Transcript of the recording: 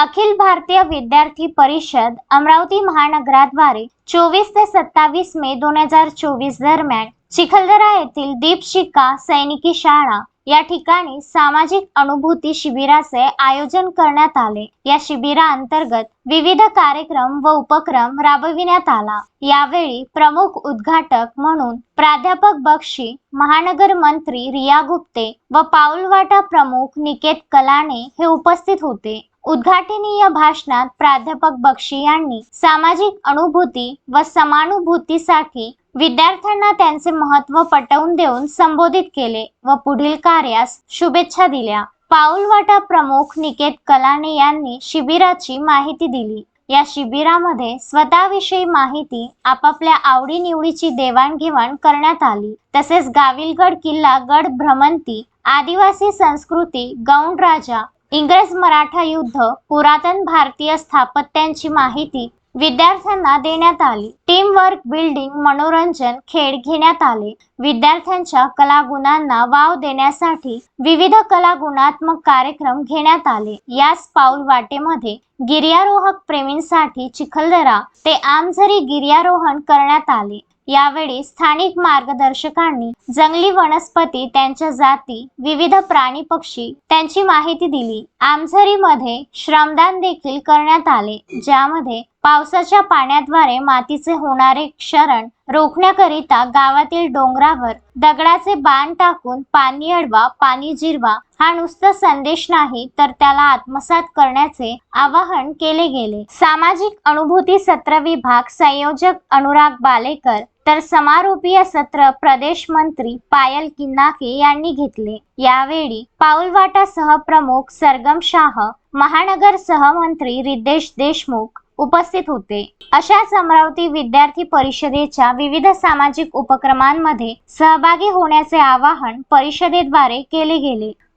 अखिल भारतीय विद्यार्थी परिषद अमरावती महानगराद्वारे चोवीस ते सत्तावीस मे दोन हजार चोवीस दरम्यान चिखलदरा येथील दीपशिका सैनिकी शाळा या ठिकाणी सामाजिक अनुभूती शिबिराचे आयोजन करण्यात आले. या शिबिराअंतर्गत विविध कार्यक्रम व उपक्रम राबविण्यात आला. यावेळी प्रमुख उद्घाटक म्हणून प्राध्यापक बक्षी महानगर मंत्री रिया गुप्ते व पाऊलवाटा प्रमुख निकेत कलाने हे उपस्थित होते. उद्घाटनीय भाषणात प्राध्यापक बक्षी यांनी सामाजिक अनुभूती व समानुभूतीसाठी विद्यार्थ्यांना त्यांचे महत्त्व पटवून देऊन संबोधित केले व पुढील कार्यास शुभेच्छा दिल्या. पाऊलवाटा प्रमुख निकेत कलाने यांनी शिबिराची माहिती दिली. या शिबिरामध्ये स्वतःविषयी माहिती आपापल्या आवडीनिवडीची देवाणघेवाण करण्यात आली. तसेच गाविलगड किल्ला गड भ्रमंती आदिवासी संस्कृती गौंड राजा इंग्रज मराठा युद्ध पुरातन भारतीय स्थापत्यांची माहिती विद्यार्थ्यांना देण्यात आली. टीम वर्क बिल्डिंग मनोरंजन खेळ घेण्यात आले. विद्यार्थ्यांच्या कलागुणांना वाव देण्यासाठी विविध कला गुणात्मक कार्यक्रम घेण्यात आले. याच पाऊल वाटेमध्ये गिर्यारोहक प्रेमींसाठी चिखलदरा ते आमझरी गिर्यारोहण करण्यात आले. यावेळी स्थानिक मार्गदर्शकांनी जंगली वनस्पती त्यांच्या जाती विविध प्राणी पक्षी त्यांची माहिती दिली. आमझरीमध्ये श्रमदान देखील करण्यात आले ज्यामध्ये पावसाच्या पाण्याद्वारे मातीचे होणारे क्षरण रोखण्याकरिता गावातील डोंगरावर दगडाचे बाण टाकून पाणी अडवा पाणी जिरवा हा नुसता संदेश नाही तर त्याला आत्मसात करण्याचे आवाहन केले गेले. सामाजिक अनुभूती सत्र विभाग संयोजक अनुराग बालेकर तर समारोपीय सत्र प्रदेश मंत्री पायल किन्नाके यांनी घेतले. यावेळी पाऊलवाटा सहप्रमुख सरगम शाह महानगर सहमंत्री रिद्देश देशमुख उपस्थित होते. अशाच अमरावती विद्यार्थी परिषदेच्या विविध सामाजिक उपक्रमांमध्ये सहभागी होण्याचे आवाहन परिषदेद्वारे केले गेले.